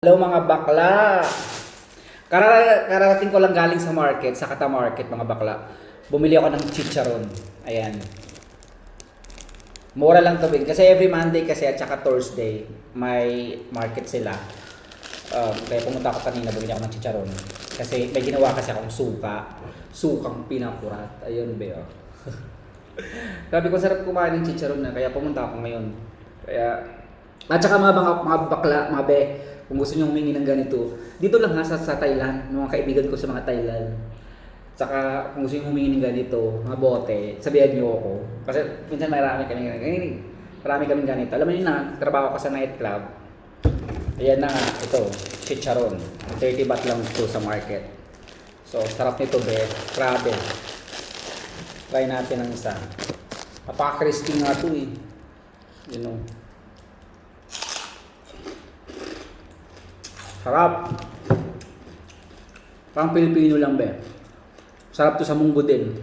Hello mga bakla! Karara- kararating ko lang galing sa market, sa Kata Market mga bakla. Bumili ako ng chicharon. Ayan. Mura lang to bin. Kasi every Monday kasi at saka Thursday, may market sila. Um, kaya pumunta ako kanina, bumili ako ng chicharon. Kasi may ginawa kasi akong suka. Sukang pinakurat. Ayun ba Sabi ko, sarap kumain ng chicharon na. Kaya pumunta ako ngayon. Kaya, at saka mga, mga, mga bakla, mga be, kung gusto nyo humingi ng ganito, dito lang ha, sa, sa Thailand, mga kaibigan ko sa mga Thailand. Tsaka kung gusto nyo humingi ng ganito, mga bote, sabihan nyo ako. Kasi minsan marami kami, ganyan, marami kami ganito. Alam mo na, trabaho ko sa nightclub. Ayan na nga, ito, chicharon. 30 baht lang ito sa market. So, sarap nito be, grabe. Try natin ang isa. Napaka-crispy nga ito eh. You know. Sarap. Parang Pilipino lang be. Sarap to sa munggo din.